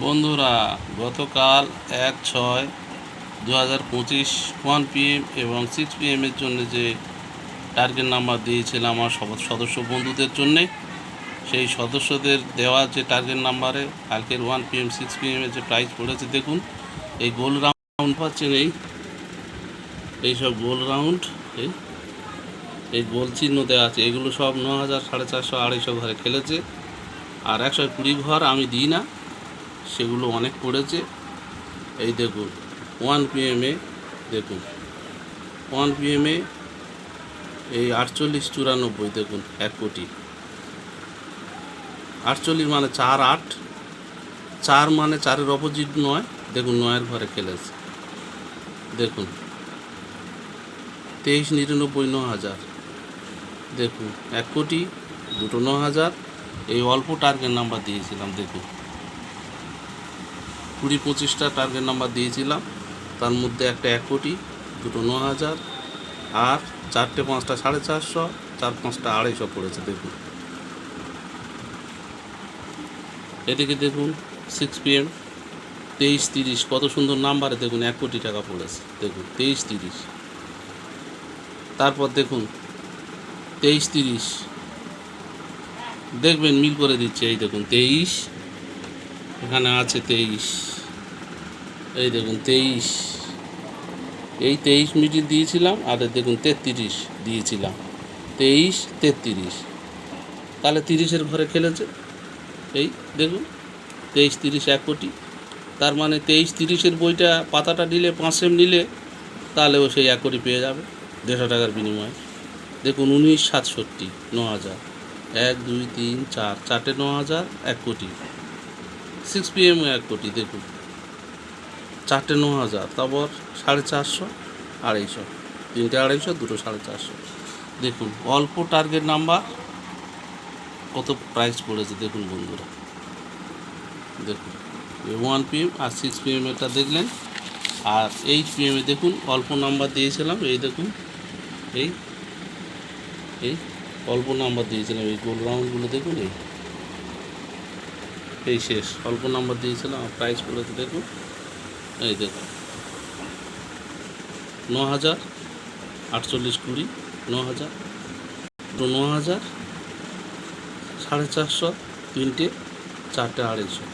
বন্ধুরা, গতকাল এক ছয় দু হাজার পঁচিশ ওয়ান পিএম এবং সিক্স পিএমের জন্য যে টার্গেট নাম্বার দিয়েছিলাম আমার সব- সদস্য বন্ধুদের জন্যে, সেই সদস্যদের দেওয়া যে টার্গেট নাম্বারে কালকের ওয়ান পিএম, সিক্স পিএমের যে প্রাইস পড়েছে, দেখুন, এই গোল রাউন্ড পাচ্ছেন এই এইসব গোল রাউন্ড এই এই গোল চিহ্ন দেওয়া আছে, এগুলো সব ন হাজার সাড়ে চারশো আড়াইশো ঘরে খেলেছে, আর একশো কুড়ি ঘর আমি দিই না সেগুলো অনেক পড়েছে। এই দেখুন ওয়ান পিএমে দেখুন ওয়ান পিএমে এই আটচল্লিশ চুরানব্বই দেখুন, এক কোটি। আটচল্লিশ মানে চার আট, চার মানে চারের অপোজিট নয়, দেখুন নয়ের ঘরে খেলেছে। দেখুন, তেইশ নিরানব্বই ন হাজার। দেখুন, এক কোটি দুটো ন হাজার, এই অল্প টার্গেট নাম্বার দিয়েছিলাম, দেখুন। কুড়ি পঁচিশটা টার্গেট নাম্বার দিয়েছিলাম। তার মধ্যে একটা এক কোটি, দুটো ন হাজার, আর চারটে পাঁচটা সাড়ে চারশো, চার পাঁচটা আড়াইশো পড়েছে, দেখুন। এদিকে দেখুন সিক্স পিএম তেইশ তিরিশ, কত সুন্দর নাম্বারে দেখুন, এক কোটি টাকা পড়েছে, দেখুন, তেইশ তিরিশ। তারপর দেখুন, তেইশ তিরিশ। দেখবেন, মিল করে দিচ্ছে, এই দেখুন, তেইশ, এখানে আছে তেইশ। এই দেখুন, তেইশ। এই তেইশ মিনিট দিয়েছিলাম, আর দেখুন, তেত্রিশ দিয়েছিলাম। তেইশ, তেত্রিশ। তাহলে তিরিশের ঘরে খেলেছে। এই দেখুন, তেইশ, তিরিশ, এক কোটি। তার মানে তেইশ, তিরিশের বইটা পাতাটা নিলে, পাঁচ সেম নিলে তাহলে ও সেই এক কোটি পেয়ে যাবে দেড়শো টাকার বিনিময়ে। দেখুন, উনিশ, সাতষট্টি, ন হাজার। এক, দুই, তিন, চার, চারটে ন হাজার, এক কোটি। সিক্স পিএমও এক কোটি, দেখুন। চারটে ন হাজার, তারপর সাড়ে চারশো, আড়াইশো। তিনটে আড়াইশো, দুটো সাড়ে চারশো। দেখুন, অল্প টার্গেট নাম্বার কত প্রাইস পড়েছে দেখুন বন্ধুরা। দেখুন ওয়ান পিএম আর সিক্স পিএম এটা দেখলেন। আর এইট পিএমে দেখুন, অল্প নাম্বার দিয়েছিলাম, এই দেখুন, এই এই, অল্প নাম্বার দিয়েছিলাম, এই গোল রাউন্ডগুলো দেখুন, এই। এই শেষ, অল্প নাম্বার দিয়েছিলাম প্রাইস পড়েছে দেখুন এই দেখুন। ন হাজার আটচল্লিশ কুড়ি ন হাজার দুটো ন হাজার সাড়ে চারশো, তিনটে, চারটে আড়াইশো।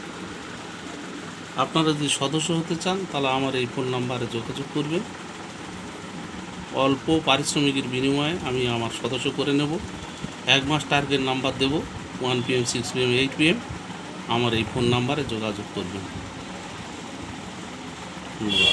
আপনারা যদি সদস্য হতে চান, তাহলে আমার এই ফোন নাম্বারে যোগাযোগ করবেন। অল্প পারিশ্রমিকের বিনিময়ে আমি আমার সদস্য করে নেব। এক মাস টার্গেট নাম্বার দেব, one PM six PM eight PM আমার এই ফোন নাম্বারে যোগাযোগ করবেন। school right